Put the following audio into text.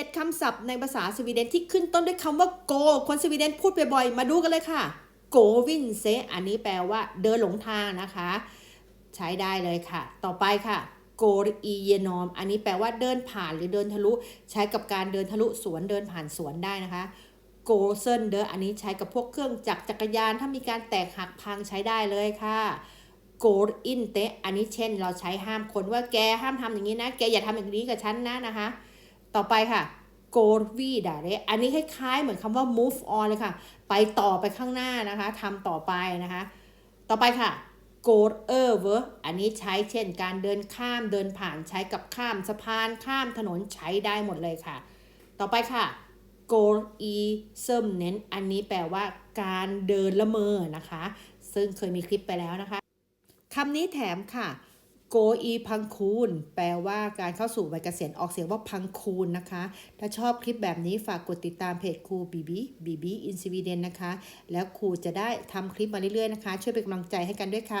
7คำศัพท์ในภาษาสวีเดนที่ขึ้นต้นด้วยคำว่า go คนสวีเดนพูดบ่อยๆ มาดูกันเลยค่ะ go win s e อันนี้แปลว่าเดินหลงทางนะคะ ใช้ได้เลยค่ะ ต่อไปค่ะ go e y e n o m อันนี้แปลว่าเดินผ่านหรือเดินทะลุ ใช้กับการเดินทะลุสวนเดินผ่านสวนได้นะคะ go s e n เดออันนี้ใช้กับพวกเครื่องจักรจักรยาน ถ้ามีการแตกหักพังใช้ได้เลยค่ะ go in เตะอันนี้เช่น เราใช้ห้ามคนว่าแกห้ามทำอย่างนี้นะ แกอย่าทำอย่างนี้กับฉันนะนะคะ ต่อไปค่ะ go v d a r e อันนี้คล้ายๆ เหมือนคำว่า move on เลยค่ะ ไปต่อไปข้างหน้านะคะทำต่อไปนะคะ ต่อไปค่ะ go over อันนี้ใช้เช่นการเดินข้ามเดินผ่านใช้กับข้ามสะพานข้ามถนนใช้ได้หมดเลยค่ะ ต่อไปค่ะ go e s m เน้นอันนี้แปลว่าการเดินละเมอนะคะ ซึ่งเคยมีคลิปไปแล้วนะคะคำนี้แถมค่ะ โกอีพังคูนแปลว่าการเข้าสู่วัยเกษียณออกเสียงว่าพังคูนนะคะ ถ้าชอบคลิปแบบนี้ฝากกดติดตามเพจครูบีบีบีบีอินสวีเดนนะคะ แล้วครูจะได้ทำคลิปมาเรื่อยๆนะคะ ช่วยเป็นกำลังใจให้กันด้วยค่ะ